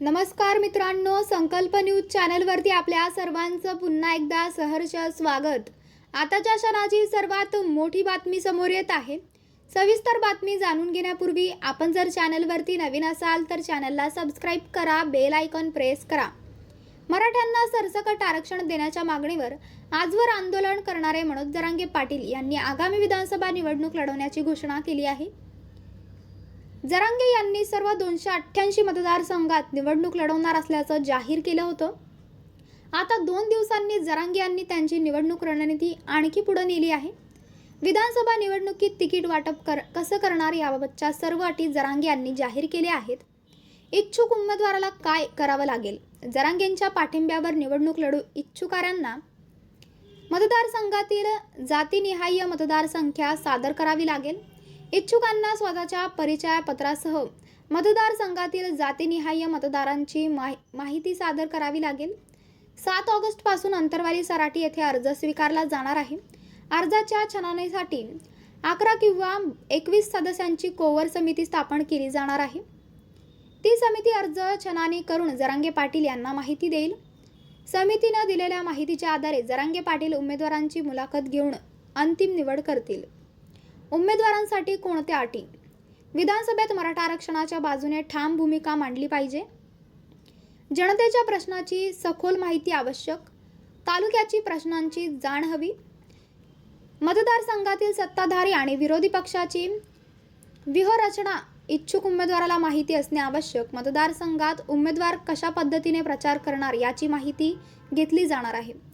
नमस्कार मित्रांनो संकल्प न्यूज चॅनलवरती आपल्या सर्वांचं पुन्हा एकदा सहर्ष स्वागत. आताच्या क्षणाची सर्वात मोठी बातमी समोर येत आहे. सविस्तर बातमी जाणून घेण्यापूर्वी आपण जर चॅनलवरती नवीन असाल तर चॅनलला सबस्क्राईब करा बेल आयकॉन प्रेस करा. मराठ्यांना सरसकट आरक्षण देण्याच्या मागणीवर आजवर आंदोलन करणारे मनोज जरांगे पाटील यांनी आगामी विधानसभा निवडणूक लढवण्याची घोषणा केली आहे. जरांगे यांनी सर्व दोनशे अठ्ठ्याऐंशी मतदारसंघात निवडणूक लढवणार असल्याचं जाहीर केलं होतं. आता दोन दिवसांनी जरांगे यांनी त्यांची निवडणूक रणनीती आणखी पुढे नेली आहे. विधानसभा निवडणुकीत तिकीट वाटप कर कसं करणार याबाबतच्या सर्व अटी जरांगे यांनी जाहीर केल्या आहेत. इच्छुक उमेदवाराला काय करावं लागेल? जरांगेंच्या पाठिंब्यावर निवडणूक लढू इच्छुकाऱ्यांना मतदारसंघातील जातीनिहाय्य मतदारसंख्या सादर करावी लागेल. इच्छुकांना स्वतःच्या परिचयपत्रासह मतदारसंघातील जातीनिहाय मतदारांची माहि माहिती सादर करावी लागेल. सात ऑगस्टपासून अंतरवाली सराटी येथे अर्ज स्वीकारला जाणार आहे. अर्जाच्या छाननीसाठी अकरा किंवा एकवीस सदस्यांची कोवर समिती स्थापन केली जाणार आहे. ती समिती अर्ज छनानी करून जरांगे पाटील यांना माहिती देईल. समितीनं दिलेल्या माहितीच्या आधारे जरांगे पाटील उमेदवारांची मुलाखत घेऊन अंतिम निवड करतील. उमेदवारांसाठी कोणत्या अटी? विधानसभेत मराठा आरक्षणाच्या बाजूने ठाम भूमिका मांडली पाहिजे. जनतेच्या प्रश्नाची सखोल माहिती आवश्यक. तालुक्याची प्रश्नांची जाण हवी. मतदारसंघातील सत्ताधारी आणि विरोधी पक्षाची व्यूहरचना इच्छुक उमेदवाराला माहिती असणे आवश्यक. मतदारसंघात उमेदवार कशा पद्धतीने प्रचार करणार याची माहिती घेतली जाणार आहे.